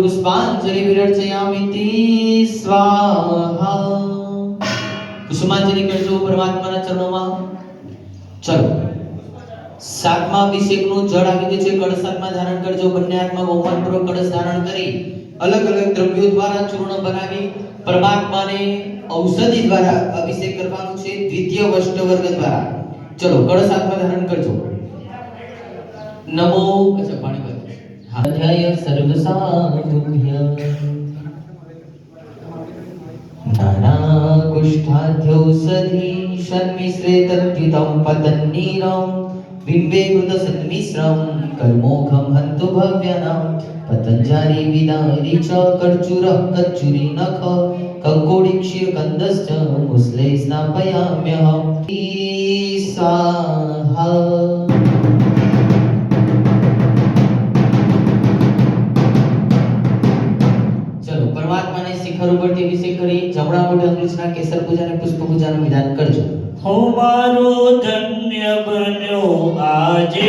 પુષ્પાંજલિ વિરચયામિતિ સ્વાહા કુસુમાંજલિ કરજો પરમાત્માના ચરણોમાં. ચલો. સાતમા અભિષેકનું જળ આવી ગયું છે. કળશ ધારણ કરજો. બંને હાથમાં બહુમાનપૂર્વક કળશ ધારણ કરી અલગ અલગ દ્રવ્યો દ્વારા ચૂર્ણ બનાવી પરમાત્માને ઔષધિ દ્વારા અભિષેક કરવાનું છે. દ્વિતીય વષ્ટવર્ગ દ્વારા. ચલો, કળશ હાથમાં ધારણ કરજો. नमो कसं पाणी बघ अध्याय सर्वसाधुभ्य. हन्तु भव्यनां पतञ्जारी विदारी च कर्चुरः कच्चुरी नख कंकोडी क्षीरकन्दश्च मुस्ले स्नापयाम्यहं सा પરમાત્માને ઉપર તે વિશે કરી, જમણા મોઢે અંગ્રેજના કેસર પૂજા અને પુષ્પ પૂજાનું વિધાન કરજો. હું મારો ધન્ય બન્યો આજે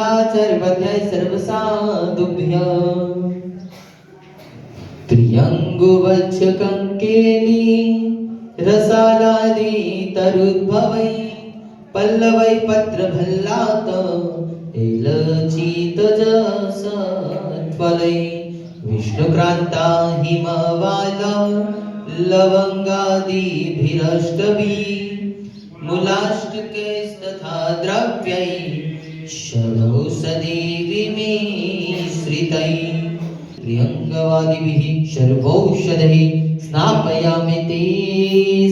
ચતુરાચાર્ય સર્વ સાધુભ્ય. ત્રિયંગો વચ્છ કંકેલી રસાલાદી તરુદ્ભવૈ પલ્લવૈ પત્ર ભલ્લાત એલચિત જસત્વલૈ षडौ सदेविमे श्रितै प्रियङ्गवादिभिः सर्वौषधैः स्नापयामि ते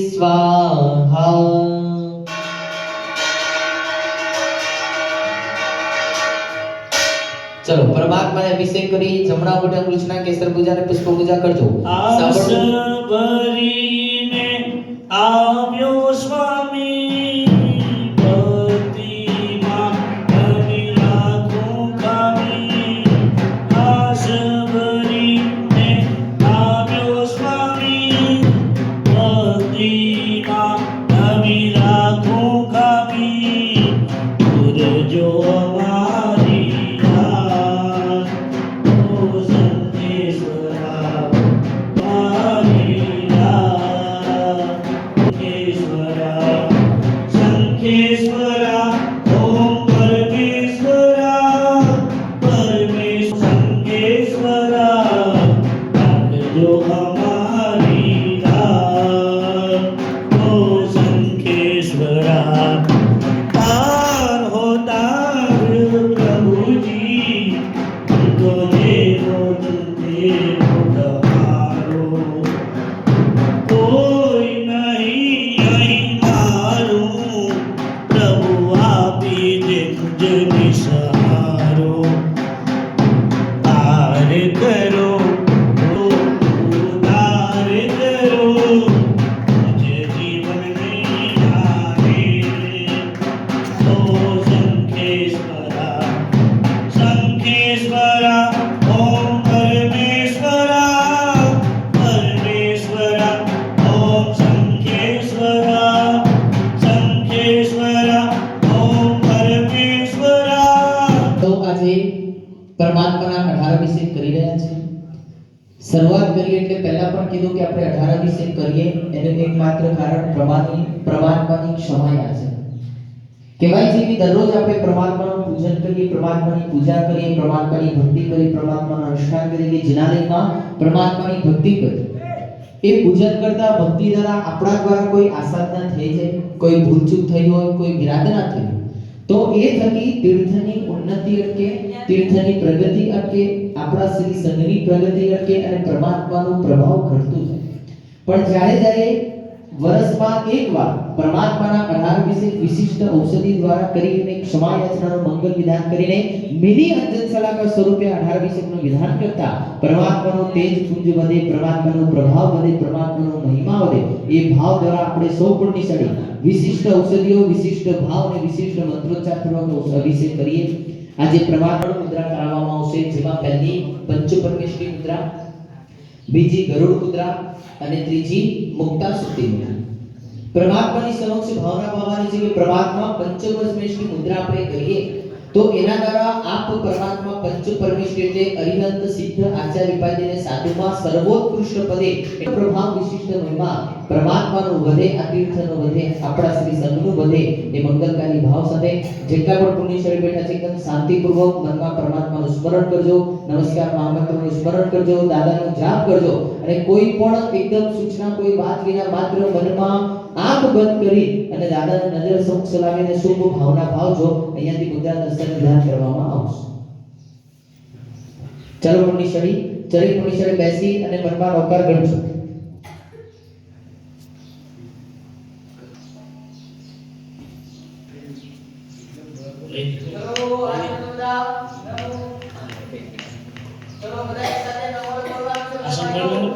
स्वाहा। ચલો અભિષેક કરી જમણા મોઢે કૃષ્ણા કેસર પૂજા અને પુષ્પ પૂજા કરજો સાંભળો આવ્યો வைத்த એટલે પહેલા પણ કીધું કે આપણે અઢાર અભિષેક કરીએ, એનું એકમાત્ર કારણ પ્રમાણની પરમાત્માની ક્ષમાયા છે. કહેવાય છે કે દરરોજ આપણે પરમાત્માનું પૂજન કરીએ પરમાત્માની પૂજા કરીએ પરમાત્માની ભક્તિ કરીએ પરમાત્માનું અનુષ્ઠાન કરીએ, કે જિનાલયમાં પરમાત્માની ભક્તિ કરીએ. એ પૂજન કરતા ભક્તિ દ્વારા આપણા દ્વારા કોઈ આસાધના થઈ જાય, કોઈ ભૂલચૂક થઈ હોય, કોઈ વિરાધના થઈ હોય. તો એ થકી તીર્થની ઉન્નતિ અટકે, તીર્થની પ્રગતિ અટકે, આપણા શ્રી સંઘની પ્રગતિ અટકે અને પરમાત્માનો પ્રભાવ ઘટતો જાય. પણ જ્યારે જ્યારે વર્ષમાં એકવાર પરમાત્માના અઢાર વિશે વિશિષ્ટ ઔષધિ દ્વારા કરીને ક્ષમા યાચનાનું મંગલ વિધાન કરીને મિની અંજન સલાહકાર સ્વરૂપે અઢાર અભિષેકનું વિધાન કરતા પરમાત્માનો તેજ પુંજ વધે, પરમાત્માનો પ્રભાવ વધે, પરમાત્માનો મહિમા વધે, એ ભાવ દ્વારા આપણે સૌ પુણ્યશાળી વિશિષ્ટ ઔષધિઓ, વિશિષ્ટ ભાવ અને વિશિષ્ટ મંત્રોચ્ચાર પૂર્વક અભિષેક કરીએ. આજે પ્રમાણ મુદ્રા કરાવવામાં આવશે, જેમાં પહેલી પંચ પરમેશ્વરી મુદ્રા, બીજી ગરુડ મુદ્રા અને ત્રીજી મુક્તા સુક્તિ મુદ્રા. પરમાત્માની સમક્ષ ભાવના પાવાની છે કે પરમાત્મા પંચપરમેશ્વરી મુદ્રા આપણે કરીએ. તો એના દ્વારા આપ પરમાત્મા પંચ પરમેશ્વર એટલે અરિહંત સિદ્ધ આચાર્ય વિપાદીને સાધુમાં સર્વોત્કૃષ્ટ પદે પ્રભાવ વિશિષ્ટ મહિમા પરમાત્માનો વધે, આ તીર્થનો વધે, આપણા શ્રી સંતનું વધે એ મંગલકારી ભાવ સાથે જેટલા પણ પુણ્યશાળી બેઠા છે, એકદમ શાંતિપૂર્વક મનમાં પરમાત્માનું સ્મરણ કરજો, નમસ્કાર મહામંત્રનું સ્મરણ કરજો, દાદાનો જાપ કરજો અને કોઈ પણ એકદમ સૂચના, કોઈ વાત વિના માત્ર મનમાં આંખ બંધ કરી અને દાદાની નજર સમક્ષ લાવીને શુભ ભાવના ભાવજો. અહીંયાથી મુદ્રા દર્શન વિધાન કરવામાં આવશે. ચલો પુણ્યશાળી ચરિત પુણ્યશાળી બેસી અને મનમાં નોકાર ગણજો. ચલો, બધા સાથે નમો બોલવાનું